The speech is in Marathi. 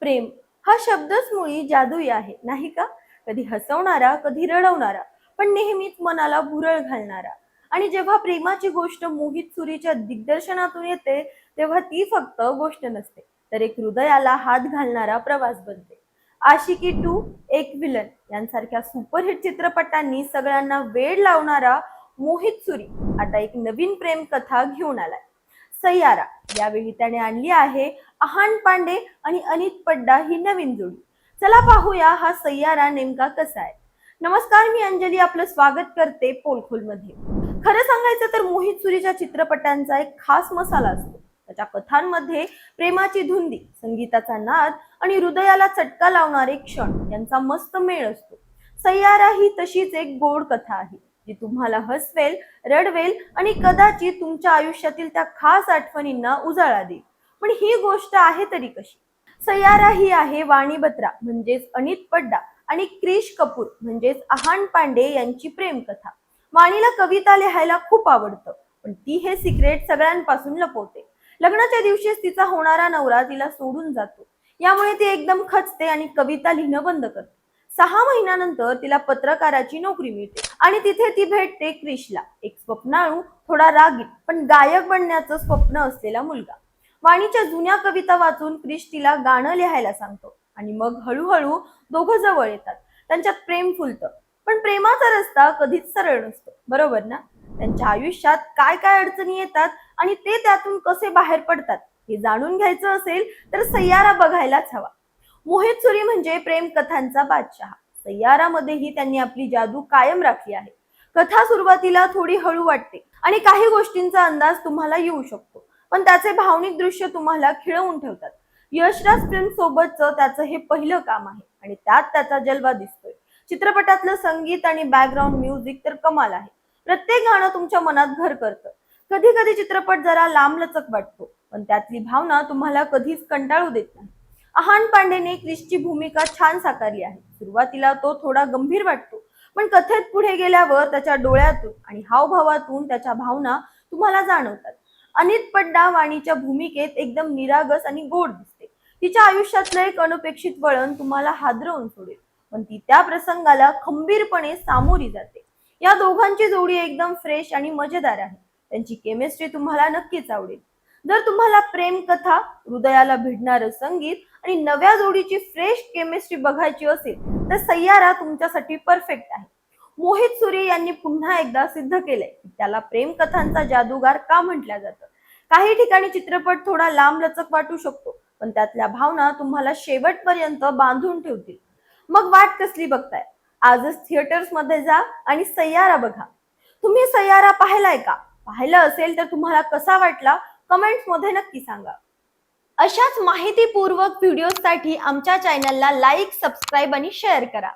प्रेम हा शब्दच मुळी जादुई आहे नाही का? कधी हसवणारा कधी रडवणारा पण नेहमीच मनाला भुरळ घालणारा. आणि जेव्हा प्रेमाची गोष्ट मोहित सुरीच्या दिग्दर्शनातून येते तेव्हा ती फक्त गोष्ट नसते तर एक हृदयाला हात घालणारा प्रवास बनते. आशिकी टू एक विलन यांसारख्या सुपरहिट चित्रपटांनी सगळ्यांना वेळ लावणारा मोहित सुरी आता एक नवीन प्रेम कथा घेऊन आलाय. सय्यारा यावेळी त्याने आणली आहे अहान पांडे आणि अनित पड्डा ही नवीन जोडी. चला पाहूया हा सय्यारा नेमका कसा आहे. नमस्कार मी अंजली. आपलं स्वागत करते पोलखोलमध्ये खरं सांगायचं तर मोहित सुरीच्या चित्रपटांचा एक खास मसाला असतो. त्याच्या कथांमध्ये प्रेमाची धुंदी संगीताचा नाद आणि हृदयाला चटका लावणारे क्षण यांचा मस्त मेळ असतो. सय्यारा ही तशीच एक गोड कथा आहे. ती तुम्हाला हसवेल रडवेल आणि कदाचित तुमच्या आयुष्यातील त्या खास आठवणींना उजाळा देईल. पण ही गोष्ट आहे तरी कशी? सय्यारा ही आहे वाणी बत्रा म्हणजेच अनित पड्डा आणि क्रिश कपूर म्हणजेच आहान पांडे यांची प्रेमकथा. वाणीला कविता लिहायला खूप आवडतं पण ती हे सिक्रेट सगळ्यांपासून लपवते. लग्नाच्या दिवशीच तिचा होणारा नवरा तिला सोडून जातो. यामुळे ती एकदम खचते आणि कविता लिहिणं बंद करते सहा महिन्यानंतर तिला पत्रकाराची नोकरी मिळते आणि तिथे ती भेटते क्रिशला. एक स्वप्नाळू थोडा रागीट पण गायक बनण्याचं स्वप्न असलेला मुलगा. वाणीच्या जुन्या कविता वाचून क्रिश तिला गाणं लिहायला सांगतो आणि मग हळूहळू दोघं जवळ येतात. त्यांच्यात प्रेम फुलतं पण प्रेमाचा रस्ता कधीच सरळ नसतो बरोबर ना? त्यांच्या आयुष्यात काय काय अडचणी येतात आणि ते त्यातून कसे बाहेर पडतात हे जाणून घ्यायचं असेल तर सय्यारा बघायलाच हवा. मोहित सुरी म्हणजे प्रेम कथांचा बादशहा. सय्यारामध्येही त्यांनी आपली जादू कायम राखली आहे. कथा सुरुवातीला थोडी हळू वाटते आणि काही गोष्टींचा अंदाज तुम्हाला येऊ शकतो. पण त्याचे भावनिक दृश्य तुम्हाला खिळवून ठेवतात. यशराज फिल्म सोबतचं त्याचं हे पहिलं काम आहे आणि त्यात त्याचा जलवा दिसतोय. चित्रपटातलं संगीत आणि बॅकग्राऊंड म्युझिक तर कमाल आहे. प्रत्येक गाणं तुमच्या मनात घर करतं. कधी कधी चित्रपट जरा लांबलचक वाटतो पण त्यातली भावना तुम्हाला कधीच कंटाळू देत नाही. आहान पांडेने क्रिसची भूमिका छान साकारली आहे. सुरुवातीला तो थोडा गंभीर वाटतो पण कथेत पुढे गेल्यावर त्याच्या डोळ्यातून आणि हावभावातून त्याच्या भावना तुम्हाला जाणवतात. अनित पड्डा वाणीच्या भूमिकेत एकदम निरागस आणि गोड दिसते. तिच्या आयुष्यातलं एक अनपेक्षित वळण तुम्हाला हादरवून सोडेल पण ती त्या प्रसंगाला खंबीरपणे सामोरी जाते. या दोघांची जोडी एकदम फ्रेश आणि मजेदार आहे. त्यांची केमिस्ट्री तुम्हाला नक्कीच आवडेल. जर तुम्हाला प्रेम कथा हृदयाला भिडणारं संगीत आणि नव्या जोडीची फ्रेश केमिस्ट्री बघायची असेल तर सय्यारा तुमच्यासाठी परफेक्ट आहे. मोहित सूर्य यांनी पुन्हा एकदा सिद्ध केलंय की त्याला प्रेम कथांचा जादूगार का म्हटल्या जातं? काही ठिकाणी चित्रपट थोडा लांब लचक वाटू शकतो पण त्यातल्या भावना तुम्हाला शेवटपर्यंत बांधून ठेवतील. मग वाट कसली बघताय? आजच थिएटर्समध्ये जा आणि सय्यारा बघा. तुम्ही सय्यारा पाहिलाय का? पाहिलं असेल तर तुम्हाला कसा वाटला? कमेंट्समध्ये नक्की सांगा. अशाच माहितीपूर्वक व्हिडिओसाठी आमच्या चॅनलला लाईक सबस्क्राईब आणि शेअर करा.